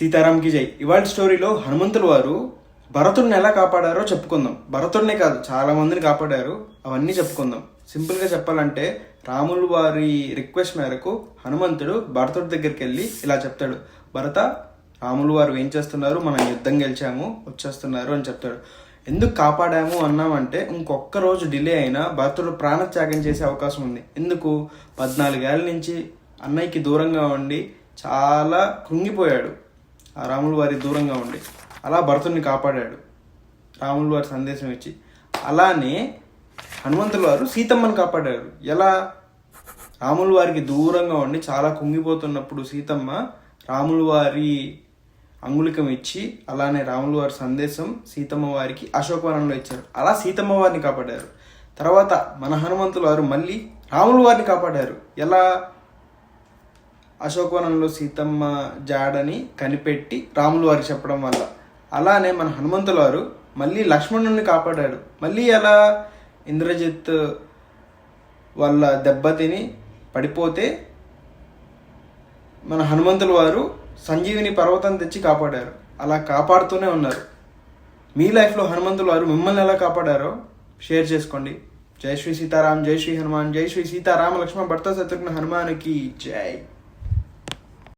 సీతారాంకి జై ఇవాళ స్టోరీలో హనుమంతుల వారు భరతుడిని ఎలా కాపాడారో చెప్పుకుందాం. భరతుడినే కాదు చాలా మందిని కాపాడారు. అవన్నీ చెప్పుకుందాం. సింపుల్గా చెప్పాలంటే రాములు వారి రిక్వెస్ట్ మేరకు హనుమంతుడు భరతుడి దగ్గరికి వెళ్ళి ఇలా చెప్తాడు. భరత రాములు వారు ఏం చేస్తున్నారు? మనం యుద్ధం గెలిచాము వచ్చేస్తున్నారు అని చెప్తాడు. ఎందుకు కాపాడాము అన్నామంటే ఇంకొక్క రోజు డిలే అయినా భరతుడు ప్రాణత్యాగం చేసే అవకాశం ఉంది. ఎందుకు? పద్నాలుగేళ్ళ నుంచి అన్నయ్యకి దూరంగా ఉండి చాలా కృంగిపోయాడు. ఆ రాములు వారి దూరంగా ఉండి అలా భరతుడిని కాపాడాడు. రాములు వారి సందేశం ఇచ్చి అలానే హనుమంతుల వారు సీతమ్మని కాపాడారు. ఎలా? రాములు వారికి దూరంగా ఉండి చాలా కుంగిపోతున్నప్పుడు సీతమ్మ రాములు వారి అంగుళికం ఇచ్చి అలానే రాములు వారి సందేశం సీతమ్మ వారికి అశోకవనంలో ఇచ్చారు. అలా సీతమ్మ వారిని కాపాడారు. తర్వాత మన హనుమంతుల వారు మళ్ళీ రాములు వారిని కాపాడారు. ఎలా? అశోకవనంలో సీతమ్మ జాడని కనిపెట్టి రాములు వారికి చెప్పడం వల్ల. అలానే మన హనుమంతుల వారు మళ్ళీ లక్ష్మణుని కాపాడాడు. మళ్ళీ ఎలా ఇంద్రజిత్ వాళ్ళ దెబ్బతిని పడిపోతే మన హనుమంతుల వారు సంజీవిని పర్వతం తెచ్చి కాపాడారు. అలా కాపాడుతూనే ఉన్నారు. మీ లైఫ్లో హనుమంతుల వారు మిమ్మల్ని ఎలా కాపాడారో షేర్ చేసుకోండి. జై శ్రీ సీతారాం జై శ్రీ హనుమాన్ జై శ్రీ సీతారామ లక్ష్మణ భర్త శత్రుఘ్న హనుమానికి జై.